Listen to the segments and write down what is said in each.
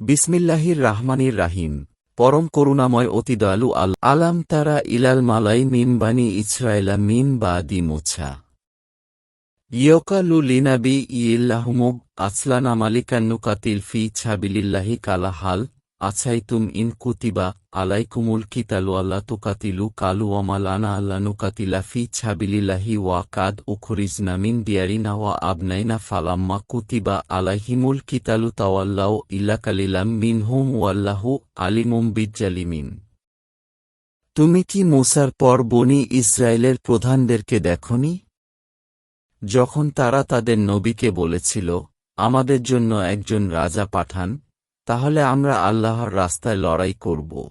বিসমিল্লাহির রাহমানির রাহিম। পরম করুণাময় অতি দয়ালু আল আলাম তারা ইলাল মালাই মিন বানি ইসরায়েলা মিন বা দি মোছা। ইয়কালু লিনাবি ইল্লাহুমুব, আসলানা মালিকান্নুকাতিল ফি ছাবিলিল্লাহি কালা হাল আছাইতুম ইন কুতিবা আলাইকুমুল কিতালু আল্লা তুকাতিলু কালু ওয়ামালানা আল্লা নুকাতিলা ফি ছাবিলিল্লাহি ওয়া কাদ উখরিজনা মিন দিয়ারিনা ওয়া আবনাইনা ফালাম্মা কুতিবা আলাইহিমুল কিতালু তাওয়াল্লাও ইল্লাকালিলাম মিনহুম ওয়াল্লাহু আলিমুম বিজ্জালিমিন। তুমি কি মুসার পর বনি ইসরায়েলের প্রধানদেরকে দেখনি? যখন তারা তাদের নবীকে বলেছিল, আমাদের জন্য একজন রাজা পাঠান তাহলে আমরা আল্লাহর রাস্তায় লড়াই করব।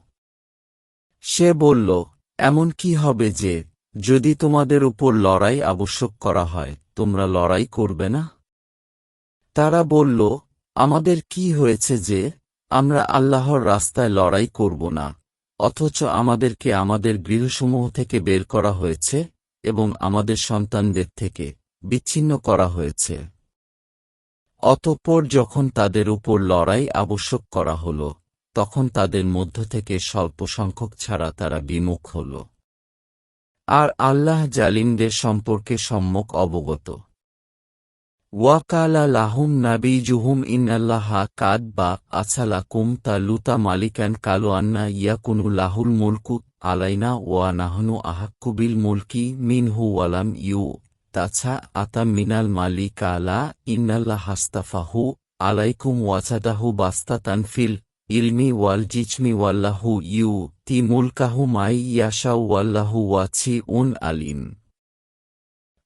সে বলল, এমন কি হবে যে, যদি তোমাদের উপর লড়াই আবশ্যক করা হয়, তোমরা লড়াই করবে না? তারা বলল, আমাদের কি হয়েছে যে, আমরা আল্লাহর রাস্তায় লড়াই করব না, অথচ আমাদেরকে আমাদের গৃহসমূহ থেকে বের করা হয়েছে এবং আমাদের সন্তানদের থেকে বিচ্ছিন্ন করা হয়েছে। অতঃপর যখন তাদের উপর লড়াই আবশ্যক করা হল, তখন তাদের মধ্য থেকে স্বল্প সংখ্যক ছাড়া তারা বিমুখ হল। আর আল্লাহ জালিমদের সম্পর্কে সম্যক অবগত। ওয়াকালা লাহুম নাবিজুহুম ইন্নাল্লাহা কাদ বা আছালাকুম তা লুতা মালিকান কালো আন্না ইয়াকুনু লাহুল মুলকু আলাইনা ওয়া নাহনু আহাক্কুবিল মুলকি মিনহু ওয়ালাম ইউ তাছা আতা মিনাল মালিকা আলা ইন্নাল্লাহ হাস্তাফাহু আলাইকুম ওয়াচাদাহু বাস্তাতান ফিল ইলমি ওয়াল জিচমি ওয়াল্লাহু ইউ তি মুলকাহু মাই ইয়াশাউ ওয়াল্লাহু ওয়াছি উন আলিম।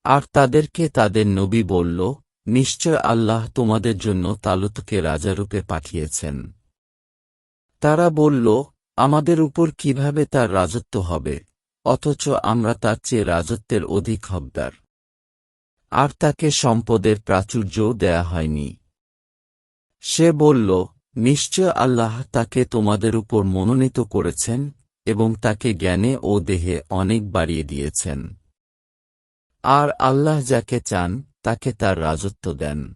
আর তাদেরকে তাদের নবী বলল, নিশ্চয় আল্লাহ তোমাদের জন্য তালুতকে রাজারূপে পাঠিয়েছেন। তারা বলল, আমাদের উপর কীভাবে তার রাজত্ব হবে? অথচ আমরা তার চেয়ে রাজত্বের অধিক হকদার। আর তাকে সম্পদের প্রাচুর্যও দেয়া হয়নি। সে বলল, নিশ্চয় আল্লাহ তাকে তোমাদের উপর মনোনীত করেছেন এবং তাকে জ্ঞানে ও দেহে অনেক বাড়িয়ে দিয়েছেন। আর আল্লাহ যাকে চান, তাকে তার রাজত্ব দেন।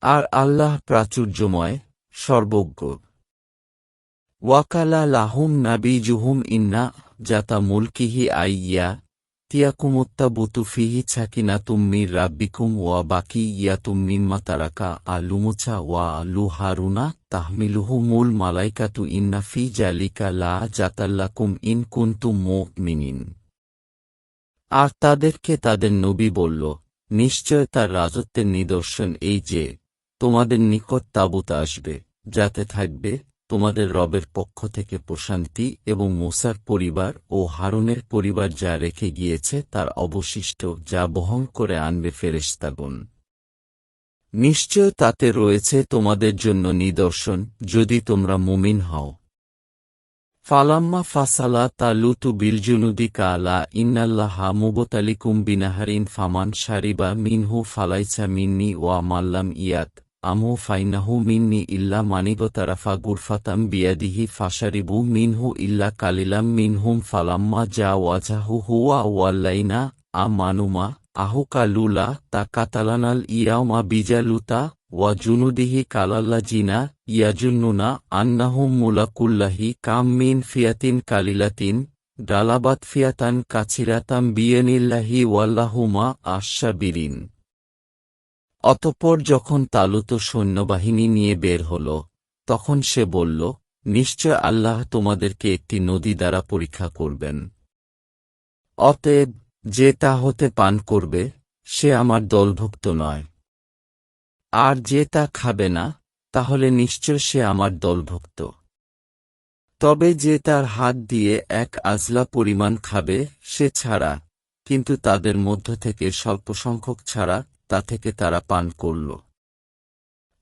আর আল্লাহ প্রাচুর্যময়, সর্বজ্ঞ। ওয়াকালা লাহুম নাবি জুহুম ইন্না জাতা মুলকিহি আইয়া তিয়াকুমুত্তাবুতু ফিহি রাব্বিকুম ওয়া বাকি আলুমুছা ওয়া আলু হারুনা তাহমিলুহু ইন্না ফি জালিকা লা জাতাল্লাকুম ইন মুমিনিন। আর তাদেরকে তাদের নবী বলল, নিশ্চয় তার রাজত্বের নিদর্শন এই যে, তোমাদের নিকট তাবুত আসবে, যাতে থাকবে তোমাদের রবের পক্ষ থেকে প্রশান্তি এবং মোসার পরিবার ও হারুনের পরিবার যা রেখে গিয়েছে তার অবশিষ্ট যা বহন করে আনবে ফেরেশতাগণ। নিশ্চয় তাতে রয়েছে তোমাদের জন্য নিদর্শন, যদি তোমরা মুমিন হও। ফালাম্মা ফাসালা তালুতু বিলজুনুদি কালা ইন্নাল্লাহা মুবতালিকুম বিনাহারিন ফামান শারিবা মিনহু ফালাইছা মিন্নি ওয়া মাল্লাম ইয়াত। আমু ফাইনাহু মিন্নি ইল্লা মানিগতারাফা গুরফাতাম বিয়াদিহি ফাশারিবু মিনহু ইল্লা কালিলাম মিনহুম ফালাম্মা যা ওয়াজাহু হুয়া ওয়াল্লাইনা আ মানুমা আহুকা লুলা তা কাতালানাল ইয়াউমা বিজালুতা ওয়া জুনুদিহি কালাল্লা জিনা ইয়াজুন্নুনা আন্নাহুম মুলাকুল্লাহি কাম মিন ফিয়াতিন কালিলাতিন ডালাবাত ফিয়াতান কাছিরাতাম বিয়েনিল্লাহি ওয়াল্লাহুমা আশাবিরিন অতঃপর যখন তালুত সৈন্যবাহিনী নিয়ে বের হল, তখন সে বলল, নিশ্চয় আল্লাহ তোমাদেরকে একটি নদী দ্বারা পরীক্ষা করবেন। অতএব যে তা হতে পান করবে, সে আমার দলভুক্ত নয়। আর যে তা খাবে না, তাহলে নিশ্চয় সে আমার দলভুক্ত। তবে যে তার হাত দিয়ে এক আজলা পরিমাণ খাবে, সে ছাড়া, কিন্তু তাদের মধ্য থেকে স্বল্প সংখ্যক ছাড়া তা থেকে তারা পান করল।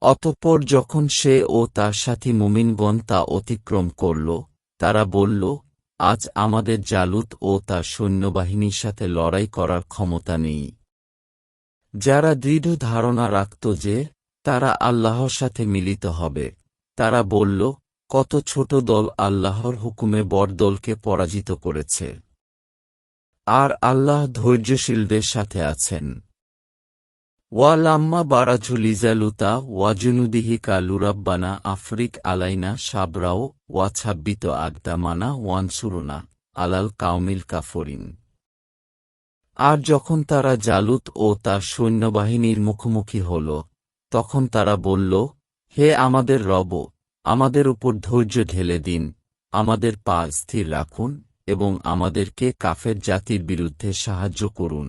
অতঃপর যখন সে ও তার সাথী মুমিনগণ তা অতিক্রম করল, তারা বলল, আজ আমাদের জালুত ও তার সৈন্যবাহিনীর সাথে লড়াই করার ক্ষমতা নেই। যারা দৃঢ় ধারণা রাখত যে, তারা আল্লাহর সাথে মিলিত হবে। তারা বলল, কত ছোট দল আল্লাহর হুকুমে বড় দলকে পরাজিত করেছে। আর আল্লাহ ধৈর্যশীলদের সাথে আছেন। ওয়ালাম্মা বারাজুলিজালুতা ওয়াজুনুদিহি কালুরাব্বানা আফরিক আলাইনা সাবরাও ওয়া ছাব্বিত আগদামানা ওয়ানসুরুনা আলাল কাউমিল কাফরিন আর যখন তারা জালুত ও তার সৈন্যবাহিনীর মুখোমুখি হল, তখন তারা বলল, হে আমাদের রব, আমাদের উপর ধৈর্য ঢেলে দিন, আমাদের পা স্থির রাখুন এবং আমাদেরকে কাফের জাতির বিরুদ্ধে সাহায্য করুন।